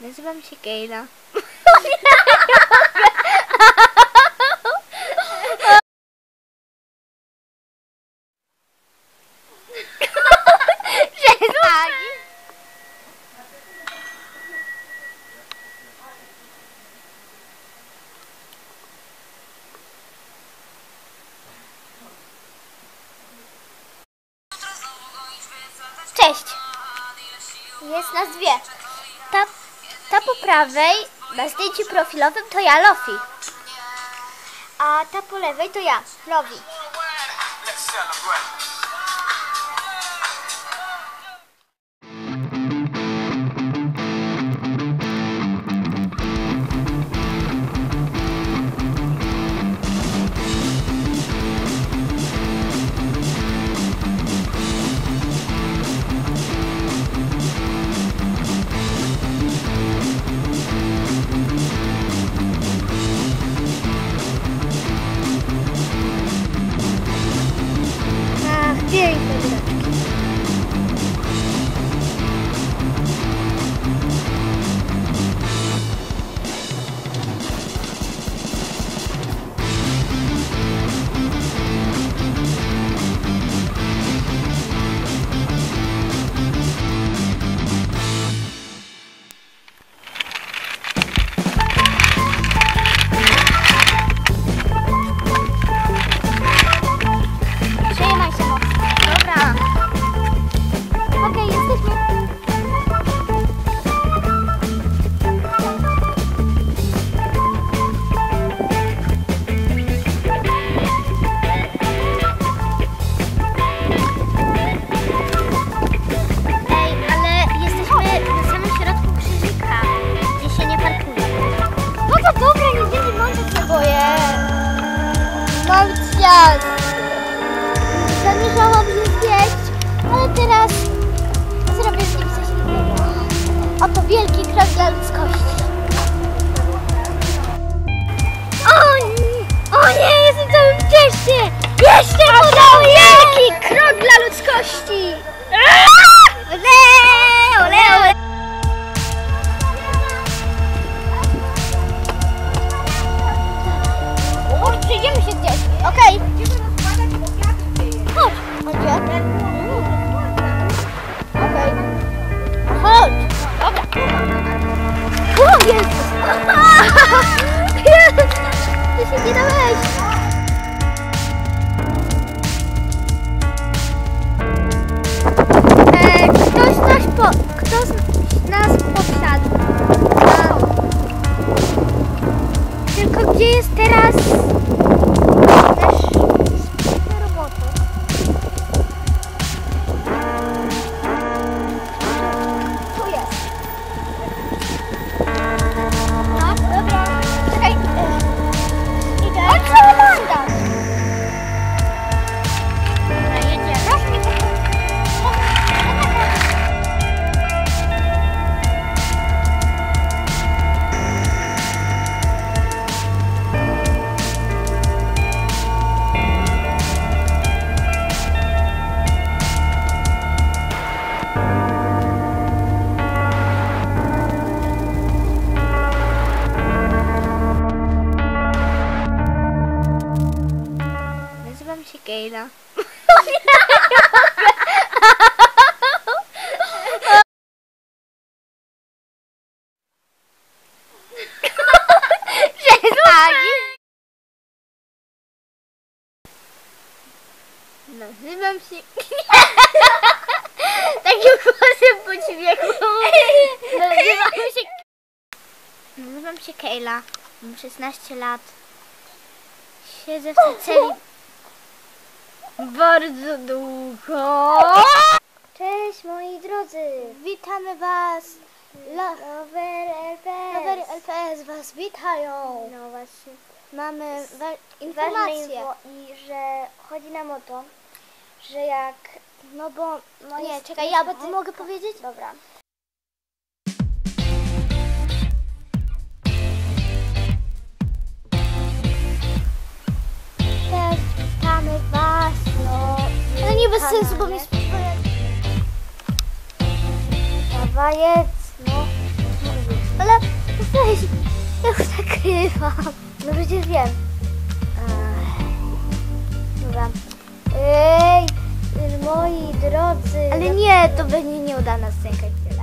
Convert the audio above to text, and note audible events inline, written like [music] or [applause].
Mas vamos chegar aí, não? Cześć! Jest nas dwie. Ta, ta po prawej na zdjęciu profilowym to ja, Lofi. A ta po lewej to ja, Lowi. Very. Mam ciast. Zamierzałam się zjeść, ale teraz zrobię z nim coś innego. Oto wielki krok dla ludzkości. Yes. Nazywam się. [laughs] Przestań! Nazywam się... Takim głosem pośmiechu. Nazywam się... Nazywam się Kejla. Mam 16 lat. Siedzę w tej celi bardzo długo. Cześć moi drodzy, witamy was. La- Rower LPS. Rowery LPS was witają. No właśnie. Mamy wa- Ważne informacje. info i że chodzi nam o to, że jak... No bo... No Nie, czekaj, ja poty- mogę powiedzieć? Dobra. Bez sensu, bo mi spróbuję... Dawaj, jedz, no. Ale weź, ja już nagrywam. No przecież wiem. Dobra. Ej, moi drodzy. Ale nie, to będzie nieudana scenka i tyle.